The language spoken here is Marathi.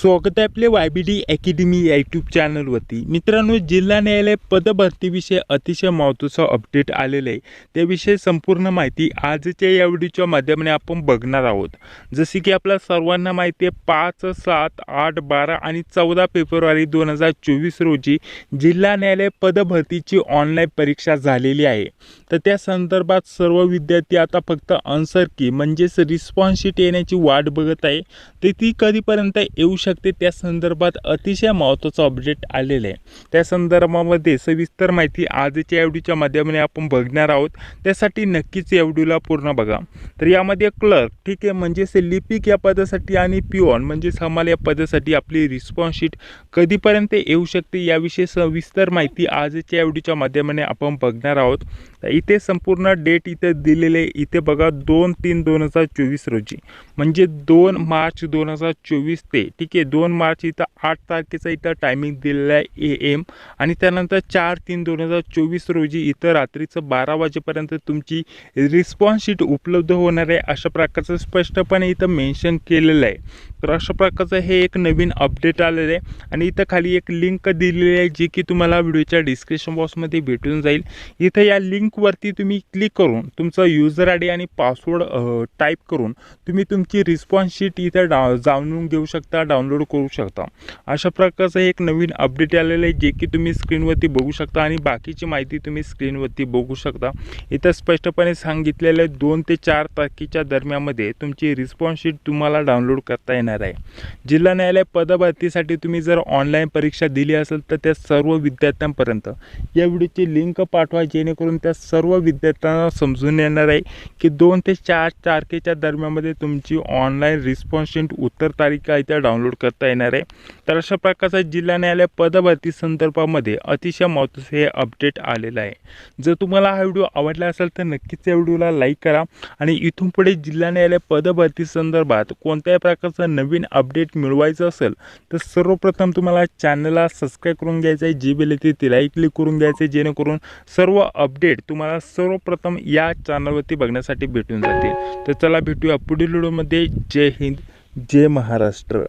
स्वागत आहे आपले Y B D academy YouTube चॅनलवरती मित्रांनो जिल्हा न्यायालय पदभरतीविषयी अतिशय महत्त्वाचं अपडेट आलेलं आहे. त्याविषयी संपूर्ण माहिती आजच्या या व्हिडिओच्या माध्यमाने आपण बघणार आहोत. जसे की आपल्या सर्वांना माहिती आहे पाच सात आठ बारा आणि चौदा फेब्रुवारी दोन हजार चोवीस रोजी जिल्हा न्यायालय पदभरतीची ऑनलाईन परीक्षा झालेली आहे. तर त्या संदर्भात सर्व विद्यार्थी आता फक्त आन्सर की म्हणजेच रिस्पॉन्स शीट येण्याची वाट बघत आहे. ते ती कधीपर्यंत येऊ शकते? त्या संदर्भात अतिशय महत्त्वाचं अपडेट आलेलं आहे. त्या संदर्भामध्ये सविस्तर माहिती आजच्या एवढीच्या माध्यमाने आपण बघणार आहोत. त्यासाठी नक्कीच एवडीला पूर्ण बघा. तर यामध्ये क्लर्क ठीक आहे म्हणजेच लिपिक या पदासाठी आणि पिओन म्हणजेच हमाल या पदासाठी आपली रिस्पॉन्स शीट कधीपर्यंत येऊ शकते याविषयी सविस्तर माहिती आजच्या एवढीच्या माध्यमाने आपण बघणार आहोत. तर इथे संपूर्ण डेट इथे दिलेले आहे. इथे बघा दोन तीन दोन हजार चोवीस रोजी म्हणजे दोन मार्च दोन हजार चोवीस ते ठीक आहे दोन मार्च इथं आठ तारखेचा इथं टायमिंग दिलेला आहे ए एम आणि त्यानंतर चार तीन दोन हजार चोवीस रोजी इथं रात्रीचं बारा वाजेपर्यंत तुमची रिस्पॉन्स शीट उपलब्ध होणार आहे अशा प्रकारचं स्पष्टपणे इथं मेन्शन केलेलं आहे. तर अशा प्रकारचं हे एक नवीन अपडेट आलेलं आहे. आणि इथं खाली एक लिंक दिलेली आहे जी की तुम्हाला व्हिडिओच्या डिस्क्रिप्शन बॉक्समध्ये भेटून जाईल. इथं या लिंकवरती तुम्ही क्लिक करून तुमचा युजर आय डी आणि पासवर्ड टाईप करून तुम्ही तुमची रिस्पॉन्स शीट इथं डा जाणून घेऊ शकता डाउनलोड करू शकता. अशा प्रकारचं एक नवीन अपडेट आलेलं आहे जे की तुम्ही स्क्रीनवरती बघू शकता आणि बाकीची माहिती तुम्ही स्क्रीनवरती बघू शकता. इथं स्पष्टपणे सांगितलेलं आहे दोन ते चार तारखेच्या दरम्यानमध्ये तुमची रिस्पॉन्स शीट तुम्हाला डाउनलोड करता येणार आहे. जिल्हा न्यायालय पदभरतीसाठी तुम्ही जर ऑनलाईन परीक्षा दिली असेल तर त्या सर्व विद्यार्थ्यांपर्यंत या व्हिडिओची लिंक पाठवा जेणेकरून त्या सर्व विद्यार्थ्यांना समजून येणार आहे की दोन ते चार तारखेच्या दरम्यानमध्ये तुमची ऑनलाईन रिस्पॉन्स शीट उत्तर तारीख इथे डाउनलोड करता येणार आहे. तर अशा प्रकारचा जिल्हा न्यायालय पदभरती संदर्भामध्ये अतिशय महत्त्वाचं हे अपडेट आलेलं आहे. जर तुम्हाला हा व्हिडिओ आवडला असेल तर नक्कीच या व्हिडिओला लाईक करा. आणि इथून पुढे जिल्हा न्यायालय पदभरती संदर्भात कोणत्याही प्रकारचं नवीन अपडेट मिळवायचं असेल तर सर्वप्रथम तुम्हाला चॅनलला सबस्क्राईब करून घ्यायचं आहे जी बेल येते तिलाही क्लिक करून घ्यायचं आहे जेणेकरून सर्व अपडेट तुम्हाला सर्वप्रथम या चॅनलवरती बघण्यासाठी भेटून जातील. तर चला भेटूया पुढील व्हिडिओमध्ये जय हिंद जय महाराष्ट्र.